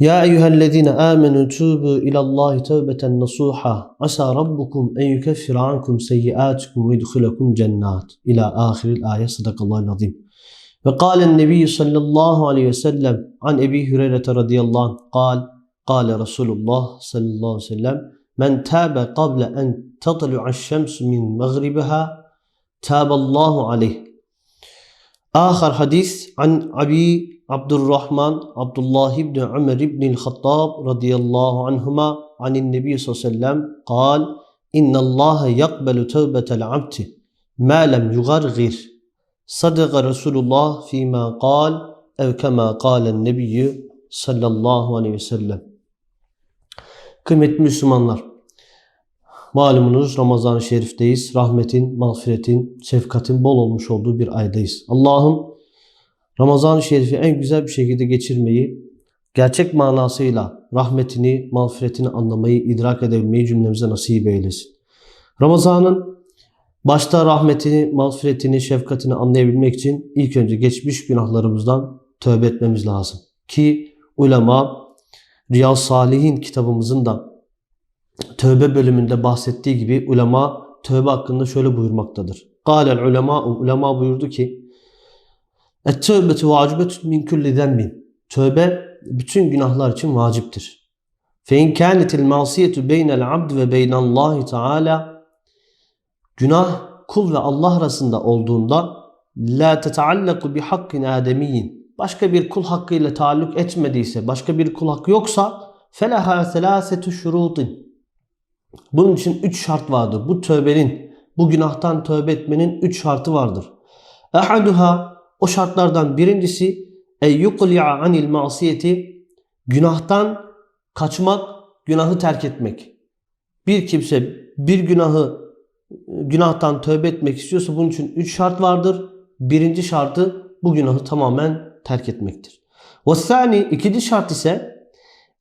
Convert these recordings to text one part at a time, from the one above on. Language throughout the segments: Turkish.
يا أيها الذين آمنوا توبوا إلى الله توبة نصوحا عسى ربكم أن يكفر عنكم سيئاتكم ويدخلكم جنات. إلى آخر الآية. صدق الله العظيم. وقال النبي صلى الله عليه وسلم عن أبي هريرة رضي الله عنه قال قال رسول الله صلى الله عليه وسلم من تاب قبل أن تطلع الشمس من مغربها تاب الله عليه. آخر حديث عن أبي Abdurrahman Abdullah İbni Ömer İbnil Hattab radıyallahu anhuma anin Nebi sallallahu aleyhi ve sellem kal İnne Allahe yakbelu tevbetel abdi ma lem yugargir Sadaka Resulullah fîmâ kal ev kemâ kâlen nebiyyü sallallahu aleyhi ve sellem. Kıymetli Müslümanlar, malumunuz Ramazan-ı Şerif'teyiz. Rahmetin, mağfiretin, şefkatin bol olmuş olduğu bir aydayız. Allah'ım Ramazan-ı Şerif'i en güzel bir şekilde geçirmeyi, gerçek manasıyla rahmetini, mağfiretini anlamayı, idrak edebilmeyi cümlemize nasip eylesin. Ramazan'ın başta rahmetini, mağfiretini, şefkatini anlayabilmek için ilk önce geçmiş günahlarımızdan tövbe etmemiz lazım. Ki ulema Riyaz Salihin kitabımızın da tövbe bölümünde bahsettiği gibi ulema tövbe hakkında şöyle buyurmaktadır. Kâlel ulema, ulema buyurdu ki Et-tövbetu vacibetun min kulli zenbin. Tövbe bütün günahlar için vaciptir. Fe in kânetil masiyetu beynel abd ve beynallahi teâlâ Günah kul ve Allah arasında olduğunda la teteallaku bi hakkin ademiyyin. Başka bir kul hakkıyla taalluk etmediyse, başka bir kul hakkı yoksa felaha selasetu şurutin. Bunun için üç şart vardır. Bu tövbenin, bu günahtan tövbe etmenin üç şartı vardır. Ahaduha o şartlardan birincisi ey yuqli'a anil masiyeti günahtan kaçmak, günahı terk etmek. Bir kimse bir günahı günahtan tövbe etmek istiyorsa bunun için üç şart vardır. Birinci şartı bu günahı tamamen terk etmektir. Ve sani ikinci şart ise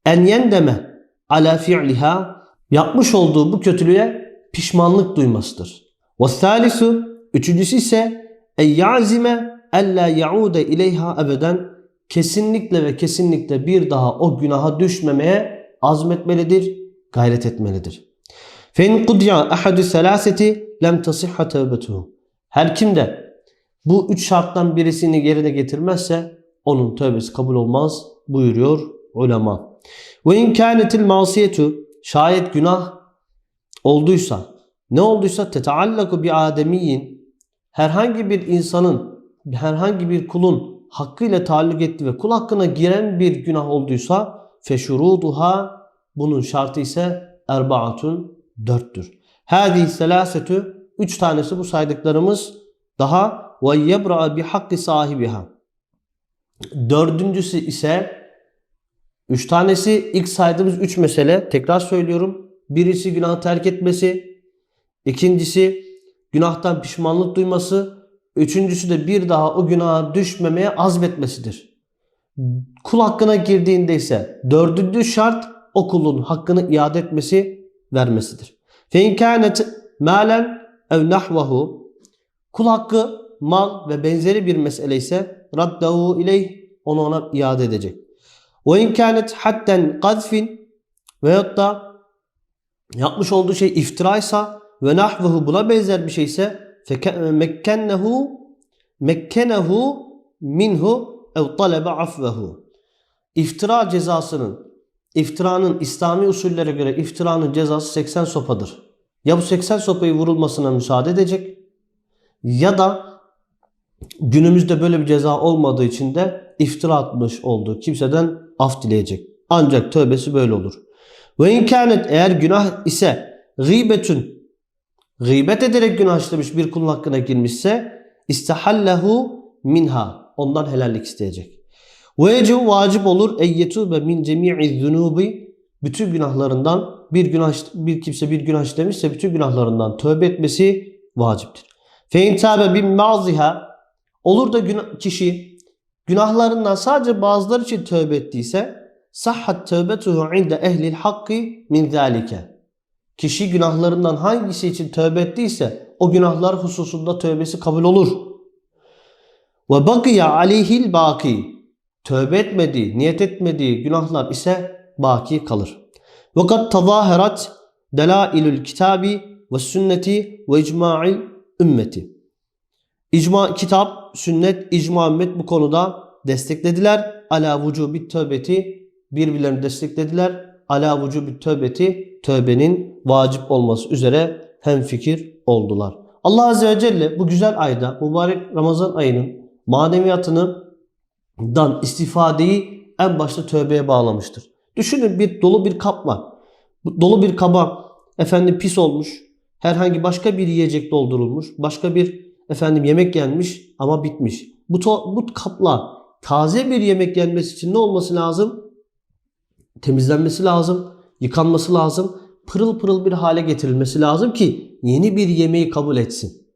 en yendeme ala fi'liha yapmış olduğu bu kötülüğe pişmanlık duymasıdır. Ve salisu üçüncüsü ise en yazime elle yaude ileyha ebeden kesinlikle ve kesinlikle bir daha o günaha düşmemeye azmetmelidir, gayret etmelidir. Fein kudya ahadu selaseti lem tasihha tevbetuhu. Her kim de bu üç şarttan birisini yerine getirmezse onun tövbesi kabul olmaz buyuruyor ulema. Ve inkânetil masiyetu şayet günah olduysa ne olduysa tetaallaku bi ademiyin herhangi bir insanın herhangi bir kulun hakkıyla taalluk etti ve kul hakkına giren bir günah olduysa feşuruduha bunun şartı ise erbaatun dörttür. Hadi selasetü üç tanesi bu saydıklarımız daha ve yebra bi hakkı sahibiha. Dördüncüsü ise üç tanesi ilk saydığımız üç mesele tekrar söylüyorum. Birisi günahı terk etmesi, ikincisi günahtan pişmanlık duyması, Üçüncüsü de bir daha o günaha düşmemeye azmetmesidir. Kul hakkına girdiğinde ise dördüncü şart o kulun hakkını iade etmesi, vermesidir. Fe inkânet mâlen ev nahvahu Kul hakkı, mal ve benzeri bir mesele ise raddahu ileyh onu ona iade edecek. Ve inkânet hatten gazfin veyahut da yapmış olduğu şey iftiraysa ve nahvuhu buna benzer bir şeyse mekkennehu mekkenehu minhu ev talebe afvehu. İftira cezasının İftiranın İslami usullere göre iftiranın cezası 80 sopadır. Ya bu 80 sopayı vurulmasına müsaade edecek ya da günümüzde böyle bir ceza olmadığı için de iftira atmış olduğu kimseden af dileyecek. Ancak tövbesi böyle olur. Ve imkanet eğer günah ise gıybetün gıybet ederek günah işlemiş bir kulun hakkına girmişse istahallehu minha ondan helallik isteyecek. Ve yecev vacip olur eyyetube min cemi'i zunubi bütün günahlarından bir günah bir kimse bir günah işlemişse bütün günahlarından tövbe etmesi vaciptir. Fe in tabe bin maziha olur da günah, kişi günahlarından sadece bazıları için tövbe ettiyse sahhat tövbetuhu inde ehlil hakkı min zalike. Kişi günahlarından hangisi için tövbe ettiyse o günahlar hususunda tövbesi kabul olur. Ve bakiya aleyhil baki. Tövbe etmediği, niyet etmediği günahlar ise baki kalır. Ve kad tazaherat delailül kitabi ve sünneti ve icma'il ümmeti. İcma kitap, sünnet, icma ümmet bu konuda desteklediler. Ala vücubi tövbeti birbirlerini desteklediler. Ala vücubi tövbeti tövbenin vacip olması üzere hemfikir oldular. Allah Azze ve Celle bu güzel ayda mübarek Ramazan ayının maneviyatından istifadeyi en başta tövbeye bağlamıştır. Düşünün bir dolu bir kap var. Dolu bir kaba efendim pis olmuş. Herhangi başka bir yiyecek doldurulmuş. Başka bir efendim yemek gelmiş ama bitmiş. Bu, bu kapla taze bir yemek gelmesi için ne olması lazım? Temizlenmesi lazım. Yıkanması lazım. Pırıl pırıl bir hale getirilmesi lazım ki yeni bir yemeği kabul etsin.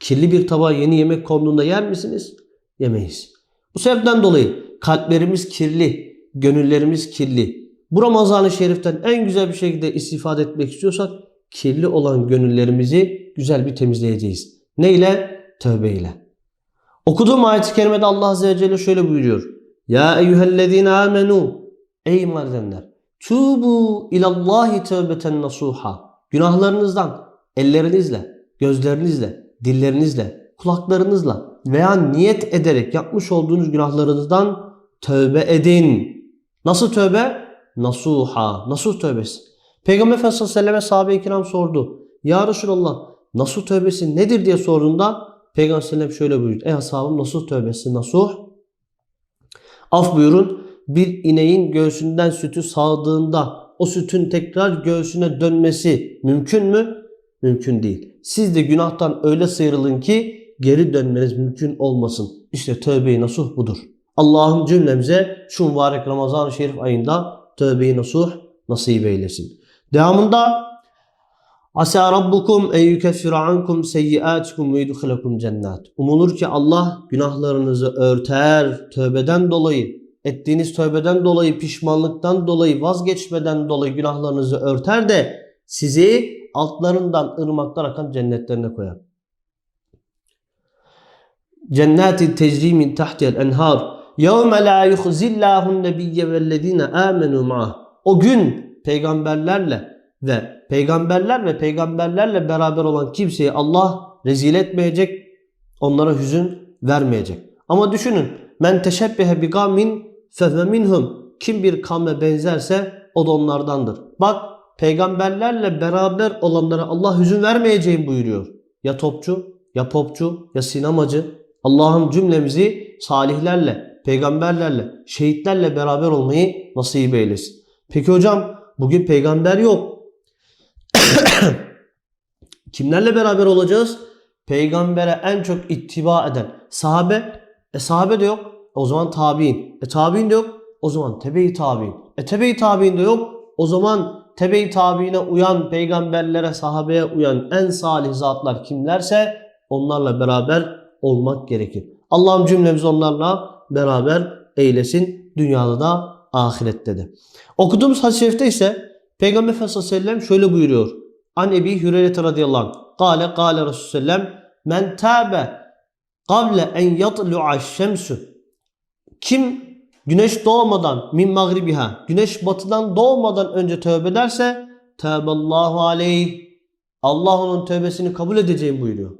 Kirli bir tabağa yeni yemek konduğunda yer misiniz? Yemeyiz. Bu sebepten dolayı kalplerimiz kirli, gönüllerimiz kirli. Bu Ramazan-ı Şerif'ten en güzel bir şekilde istifade etmek istiyorsak kirli olan gönüllerimizi güzel bir temizleyeceğiz. Ne ile? Tövbe ile. Okuduğum ayet-i kerimede Allah Azze ve Celle şöyle buyuruyor. Ya eyyühellezine amenu. Ey iman edenler. Tubu ilallahi tövbeten nasuha. Günahlarınızdan ellerinizle, gözlerinizle, dillerinizle, kulaklarınızla veya niyet ederek yapmış olduğunuz günahlarınızdan tövbe edin. Nasıl tövbe? Nasuha. Nasuh tövbesi. Peygamber Efendimiz sallallahu aleyhi ve selleme sahabe-i kiram sordu. Ya Resulallah nasuh tövbesi nedir diye sorduğunda Peygamber sallallahu şöyle buyurdu. Ey ashabım nasuh tövbesi nasuh. Af buyurun bir ineğin göğsünden sütü sağdığında o sütün tekrar göğsüne dönmesi mümkün mü? Mümkün değil. Siz de günahtan öyle sıyrılın ki geri dönmeniz mümkün olmasın. İşte tövbe-i nasuh budur. Allah'ım cümlemize şu mübarek Ramazan-ı Şerif ayında tövbe-i nasuh nasip eylesin. Devamında Asa rabbukum en yukeffira ankum seyyiatikum ve yudkhilakum cennet. Umulur ki Allah günahlarınızı örter, tövbeden dolayı, ettiğiniz tövbeden dolayı, pişmanlıktan dolayı, vazgeçmeden dolayı günahlarınızı örter de sizi altlarından ırmaklar akan cennetlerine koyar. Cennetin tecri min tahtiyel enhar. Yevme la yuhzillahun nebiyye vellezine amenu ma'ah. O gün peygamberlerle ve peygamberler ve peygamberlerle beraber olan kimseyi Allah rezil etmeyecek, onlara hüzün vermeyecek. Ama düşünün, men teşebbehe bi gavmin fehve minhum. Kim bir kavme benzerse o da onlardandır. Bak peygamberlerle beraber olanlara Allah hüzün vermeyeceğim buyuruyor. Ya topçu, ya popçu, ya sinemacı. Allah'ım cümlemizi salihlerle, peygamberlerle, şehitlerle beraber olmayı nasip eylesin. Peki hocam bugün peygamber yok. Kimlerle beraber olacağız? Peygambere en çok ittiba eden sahabe. E sahabe de yok. O zaman tabi'in. E tabi'in de yok. O zaman tebe-i tabi'in. E tebe-i tabi'in de yok. O zaman tebe-i tabi'ine uyan, peygamberlere, sahabeye uyan en salih zatlar kimlerse onlarla beraber olmak gerekir. Allah'ım cümlemizi onlarla beraber eylesin. Dünyada da ahirette de. Okuduğumuz hadis-i şerifte ise Peygamber Efendimiz sallallahu aleyhi ve sellem şöyle buyuruyor. An Ebi Hüreyre radıyallahu anh. Kale kale Resulü sellem men tabe kable en yatlu'a şemsu. Kim güneş doğmadan min magribiha güneş batıdan doğmadan önce tövbe ederse tevballahu aleyh Allah onun tövbesini kabul edeceğim buyuruyor.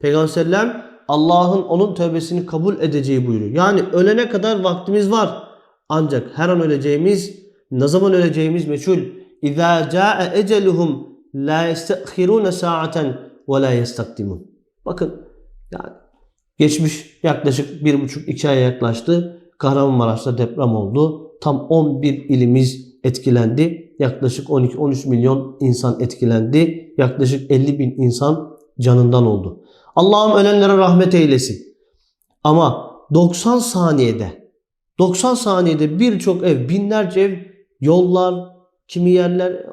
Peygamber sellem Allah'ın onun tövbesini kabul edeceği buyuruyor. Yani ölene kadar vaktimiz var. Ancak her an öleceğimiz, ne zaman öleceğimiz meçhul. İza caa eceluhum la yestekhirun sa'aten ve la yestakdimun. Bakın yani geçmiş yaklaşık bir buçuk iki aya yaklaştı. Kahramanmaraş'ta deprem oldu. Tam 11 ilimiz etkilendi. Yaklaşık 12-13 milyon insan etkilendi. Yaklaşık 50 bin insan canından oldu. Allah'ım ölenlere rahmet eylesin. Ama 90 saniyede 90 saniyede birçok ev, binlerce ev, yollar, kimi yerler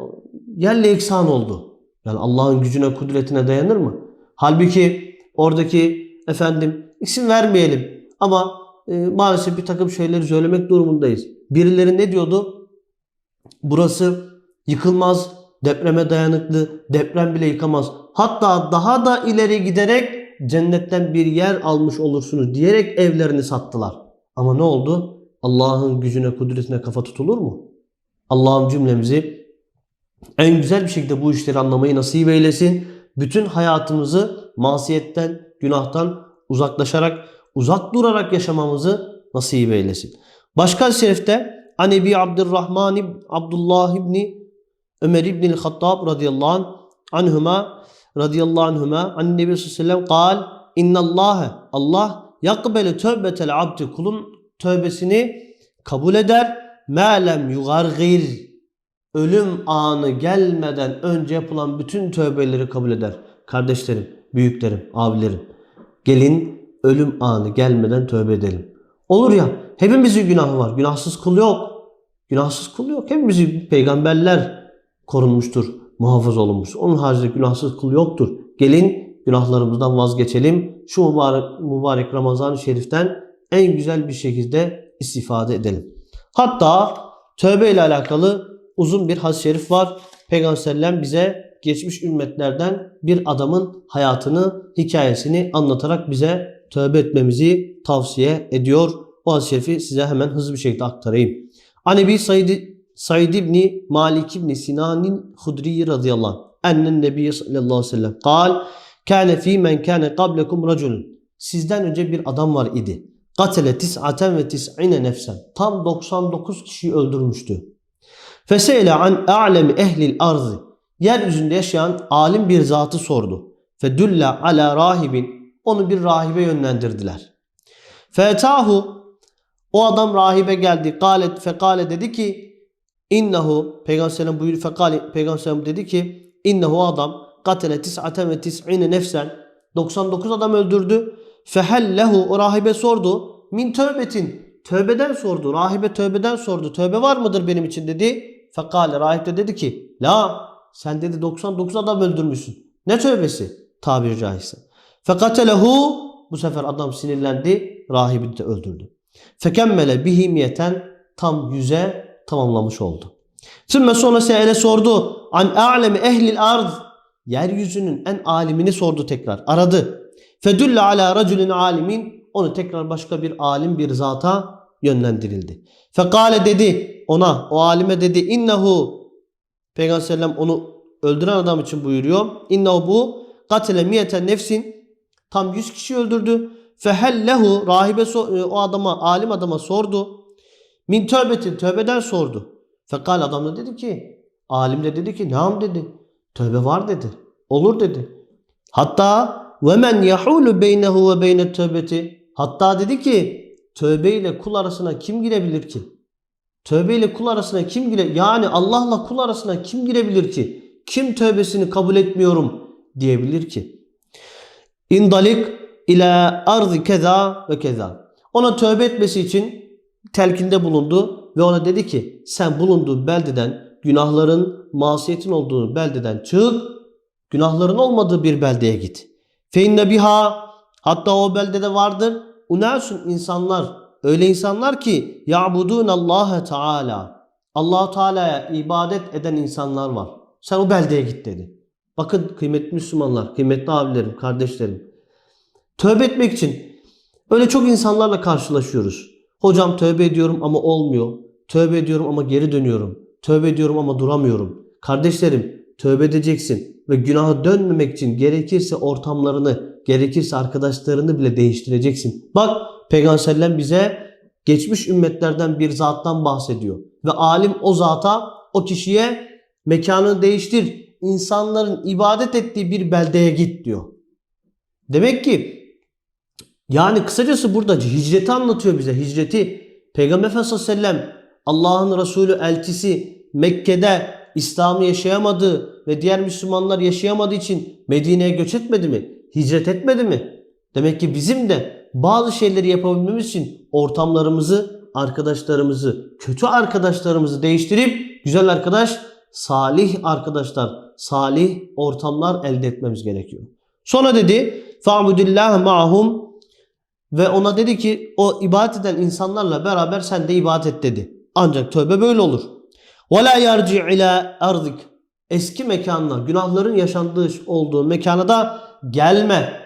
yerle eksan oldu. Yani Allah'ın gücüne, kudretine dayanır mı? Halbuki oradaki efendim isim vermeyelim ama e, maalesef bir takım şeyleri söylemek durumundayız. Birileri ne diyordu? Burası yıkılmaz, depreme dayanıklı, deprem bile yıkamaz. Hatta daha da ileri giderek cennetten bir yer almış olursunuz diyerek evlerini sattılar. Ama ne oldu? Allah'ın gücüne, kudretine kafa tutulur mu? Allah'ım cümlemizi en güzel bir şekilde bu işleri anlamayı nasip eylesin. Bütün hayatımızı masiyetten, günahtan uzaklaşarak, uzak durarak yaşamamızı nasip eylesin. Başka şerifte Anebi Abdurrahman Abdullah ibni Ömer ibn Hattab radıyallahu anh anhuma radıyallahu anhuma an Nebi sallallahu aleyhi ve sellem Allah yakbele tövbetel abdi kulun tövbesini kabul eder mâ lem yugargir ölüm anı gelmeden önce yapılan bütün tövbeleri kabul eder. Kardeşlerim, büyüklerim, abilerim. Gelin ölüm anı gelmeden tövbe edelim. Olur ya hepimizin günahı var. Günahsız kul yok. Günahsız kul yok. Hepimizin peygamberler korunmuştur, muhafaza olunmuştur. Onun haricinde günahsız kul yoktur. Gelin günahlarımızdan vazgeçelim. Şu mübarek, mübarek Ramazan-ı Şerif'ten en güzel bir şekilde istifade edelim. Hatta tövbe ile alakalı uzun bir hadis-i şerif var. Peygamber bize geçmiş ümmetlerden bir adamın hayatını, hikayesini anlatarak bize tövbe etmemizi tavsiye ediyor. O hadis-i şerifi size hemen hızlı bir şekilde aktarayım. Anebi Said, Said İbni Malik İbni Sinan'in Hudri radıyallahu anh. Ennen Nebi sallallahu aleyhi ve sellem. Kal, kâne fî men kâne qablekum raculun. Sizden önce bir adam var idi. Katele tis'aten ve tis'ine nefsen. Tam 99 kişiyi öldürmüştü. Feseyle an a'lemi ehlil arzı. Yeryüzünde yaşayan alim bir zatı sordu. Fedülle ala rahibin. Onu bir rahibe yönlendirdiler. Fetahu o adam rahibe geldi. Galet fekale dedi ki innehu Peygamber sellem buyuruyor fekale Peygamber dedi ki innehu adam katele tis'aten ve tis'ine nefsen 99 adam öldürdü. Fehellehu o rahibe sordu. Min tövbetin. Tövbeden sordu. Rahibe tövbeden sordu. Tövbe var mıdır benim için dedi. Fekale rahip de dedi ki la sen dedi 99 adam öldürmüşsün. Ne tövbesi? Tabiri caizse. Fekatelehu bu sefer adam sinirlendi. Rahibi de öldürdü. Fekemmele bihimiyeten tam yüze tamamlamış oldu. Sümme sonra seyle sordu. An a'lemi ehlil arz. Yeryüzünün en alimini sordu tekrar. Aradı. Fedülle ala raculin alimin. Onu tekrar başka bir alim bir zata yönlendirildi. Fekale dedi ona o alime dedi innehu Peygamber sellem onu öldüren adam için buyuruyor. İnnehu bu katile miyeten nefsin tam 100 kişi öldürdü. Fehellehu rahibe so- o adama alim adama sordu. Min tövbetin tövbeden sordu. Fekal adam da dedi ki alim de dedi ki nam dedi. Tövbe var dedi. Olur dedi. Hatta ve men yahulu beynehu ve beyne tövbeti. Hatta dedi ki tövbe ile kul arasına kim girebilir ki? Tövbe ile kul arasına kim gire? Yani Allah'la kul arasına kim girebilir ki? Kim tövbesini kabul etmiyorum diyebilir ki? İndalik ila ardı keza ve keza. Ona tövbe etmesi için telkinde bulundu ve ona dedi ki sen bulunduğun beldeden günahların masiyetin olduğu beldeden çık günahların olmadığı bir beldeye git. Fe inne biha hatta o beldede vardır unasun insanlar öyle insanlar ki ya'budun Allah Teala Allah Teala'ya ibadet eden insanlar var. Sen o beldeye git dedi. Bakın kıymetli Müslümanlar, kıymetli abilerim, kardeşlerim. Tövbe etmek için öyle çok insanlarla karşılaşıyoruz. Hocam tövbe ediyorum ama olmuyor. Tövbe ediyorum ama geri dönüyorum. Tövbe ediyorum ama duramıyorum. Kardeşlerim tövbe edeceksin ve günaha dönmemek için gerekirse ortamlarını, gerekirse arkadaşlarını bile değiştireceksin. Bak Peygamber sellem bize geçmiş ümmetlerden bir zattan bahsediyor. Ve alim o zata, o kişiye mekanını değiştir. İnsanların ibadet ettiği bir beldeye git diyor. Demek ki yani kısacası burada hicreti anlatıyor bize. Hicreti. Peygamber Efendimiz sellem Allah'ın Resulü elçisi Mekke'de İslam'ı yaşayamadığı ve diğer Müslümanlar yaşayamadığı için Medine'ye göç etmedi mi? Hicret etmedi mi? Demek ki bizim de bazı şeyleri yapabilmemiz için ortamlarımızı, arkadaşlarımızı, kötü arkadaşlarımızı değiştirip güzel arkadaş, salih arkadaşlar, salih ortamlar elde etmemiz gerekiyor. Sonra dedi fa'budillah ma'hum ve ona dedi ki o ibadet eden insanlarla beraber sen de ibadet et dedi. Ancak tövbe böyle olur. Ve la yarci ila ardik. Eski mekanına, günahların yaşandığı olduğu mekana da gelme.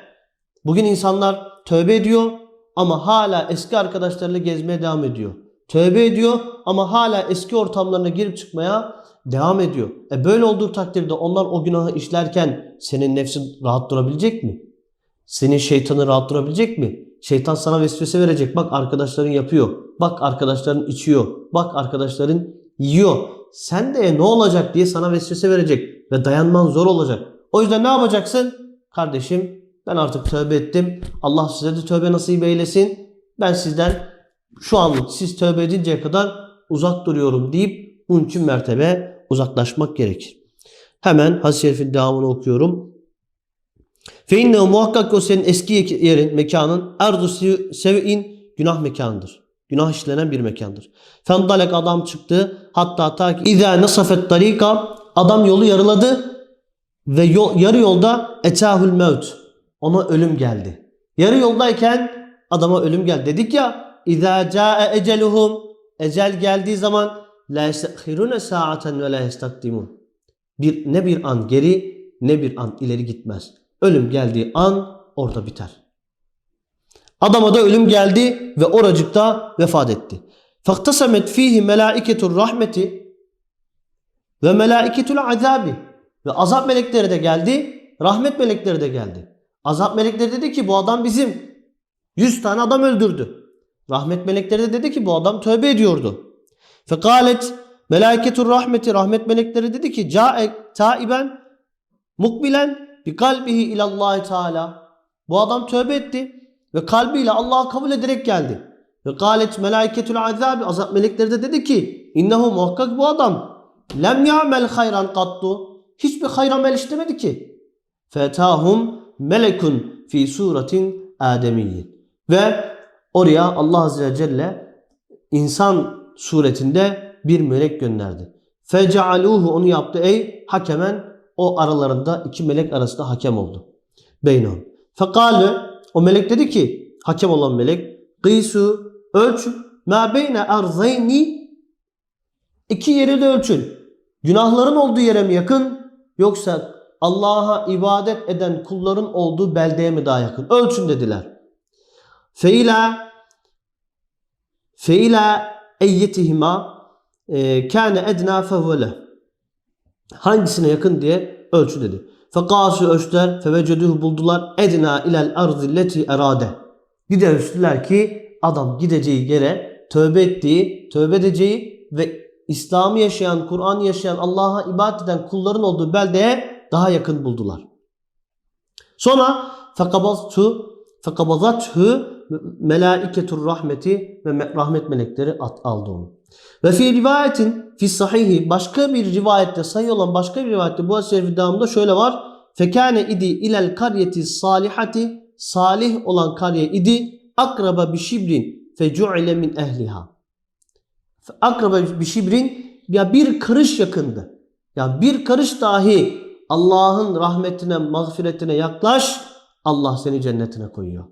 Bugün insanlar tövbe ediyor ama hala eski arkadaşlarıyla gezmeye devam ediyor. Tövbe ediyor ama hala eski ortamlarına girip çıkmaya devam ediyor. E böyle olduğu takdirde onlar o günahı işlerken senin nefsin rahat durabilecek mi? Senin şeytanı rahat durabilecek mi? Şeytan sana vesvese verecek. Bak arkadaşların yapıyor. Bak arkadaşların içiyor. Bak arkadaşların yiyor. Sen de ne olacak diye sana vesvese verecek. Ve dayanman zor olacak. O yüzden ne yapacaksın? Kardeşim ben artık tövbe ettim. Allah size de tövbe nasip eylesin. Ben sizden şu anlık siz tövbe edinceye kadar uzak duruyorum deyip için mertebe uzaklaşmak gerekir. Hemen hadis-i şerifin devamını okuyorum. Fe muhakkak o senin eski yerin, mekanın erdu sev'in günah mekanıdır. Günah işlenen bir mekandır. Fendalek adam çıktı. Hatta ta ki izâ nasafet tarika adam yolu yarıladı ve yol, yarı yolda etahul mevt ona ölüm geldi. Yarı yoldayken adama ölüm geldi. Dedik ya izâ câe eceluhum ecel geldiği zaman la yestehirune saaten ve la yestakdimun. Bir, ne bir an geri ne bir an ileri gitmez. Ölüm geldiği an orada biter. Adama da ölüm geldi ve oracıkta vefat etti. Faktasamet fihi melaiketur rahmeti ve melaiketul azabi ve azap melekleri de geldi, rahmet melekleri de geldi. Azap melekleri dedi ki bu adam bizim 100 tane adam öldürdü. Rahmet melekleri de dedi ki bu adam tövbe ediyordu. Fekalet melaiketur rahmeti rahmet melekleri dedi ki cae taiben mukbilen bi kalbihi ilallahi teala. Bu adam tövbe etti ve kalbiyle Allah'ı kabul ederek geldi. Ve galet melaiketul azabi azap melekleri de dedi ki innehu muhakkak bu adam lem ya'mel hayran kattu. Hiçbir hayır amel işlemedi ki. Fetahum melekun fi suratin ademiyyin. Ve oraya Allah Azze ve Celle insan suretinde bir melek gönderdi. Fecealuhu onu yaptı ey hakemen o aralarında iki melek arasında hakem oldu. Beynum. Fekale o melek dedi ki hakem olan melek kıysu ölçün ma beyne arzayni iki yeri de ölçün. Günahların olduğu yere mi yakın yoksa Allah'a ibadet eden kulların olduğu beldeye mi daha yakın? Ölçün dediler. Feila feila eyyetihima e, kâne ednâ fevvele hangisine yakın diye ölçü dedi. Fekasu ölçtüler feveceduhu buldular edna ilel arzilleti erade. Bir de ölçtüler ki adam gideceği yere tövbe ettiği, tövbe edeceği ve İslam'ı yaşayan, Kur'an yaşayan, Allah'a ibadet eden kulların olduğu beldeye daha yakın buldular. Sonra fekabaztu fekabazathu melaiketur rahmeti ve rahmet melekleri at, aldı onu. Ve fi rivayetin fi sahihi başka bir rivayette sahih olan başka bir rivayette bu hadis-i devamında şöyle var. Fekane idi ilel karyeti salihati salih olan kariye idi akraba bi şibrin fecu'ile min ehliha. Akraba bi şibrin ya bir karış yakındı. Ya bir karış dahi Allah'ın rahmetine, mağfiretine yaklaş Allah seni cennetine koyuyor.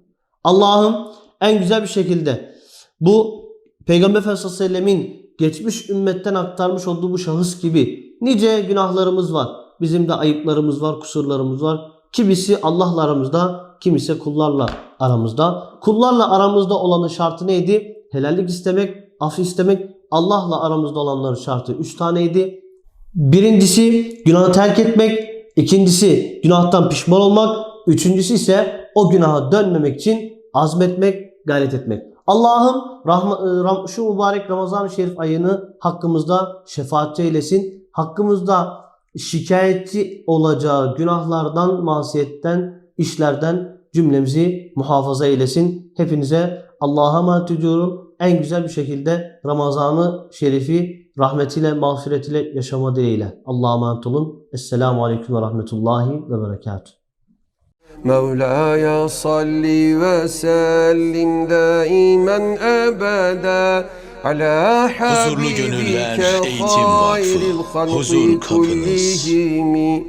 Allah'ım en güzel bir şekilde bu Peygamber Efendimiz sallallahu aleyhi ve sellemin geçmiş ümmetten aktarmış olduğu bu şahıs gibi nice günahlarımız var. Bizim de ayıplarımız var, kusurlarımız var. Kimisi Allah'la aramızda, kimisi kullarla aramızda. Kullarla aramızda olanın şartı neydi? Helallik istemek, af istemek. Allah'la aramızda olanların şartı üç taneydi. Birincisi günahı terk etmek. İkincisi günahtan pişman olmak. Üçüncüsü ise o günaha dönmemek için azmetmek, gayret etmek. Allah'ım rahma, şu mübarek Ramazan-ı Şerif ayını hakkımızda şefaatçi eylesin. Hakkımızda şikayetçi olacağı günahlardan, masiyetten, işlerden cümlemizi muhafaza eylesin. Hepinize Allah'a emanet ediyorum. En güzel bir şekilde Ramazan-ı Şerif'i rahmetiyle, mağfiretiyle yaşama dileğiyle. Allah'a emanet olun. Esselamu Aleyküm ve Rahmetullahi ve Berekatuhu. مولاي صل وسلم دائما ابدا على Huzurlu Gönüller حبيبك Eğitim Vakfı, خير الخلق huzur kapınız. كلهم